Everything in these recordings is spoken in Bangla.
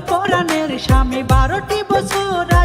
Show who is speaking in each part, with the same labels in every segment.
Speaker 1: পরাণের স্বামী বারোটি বছর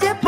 Speaker 1: get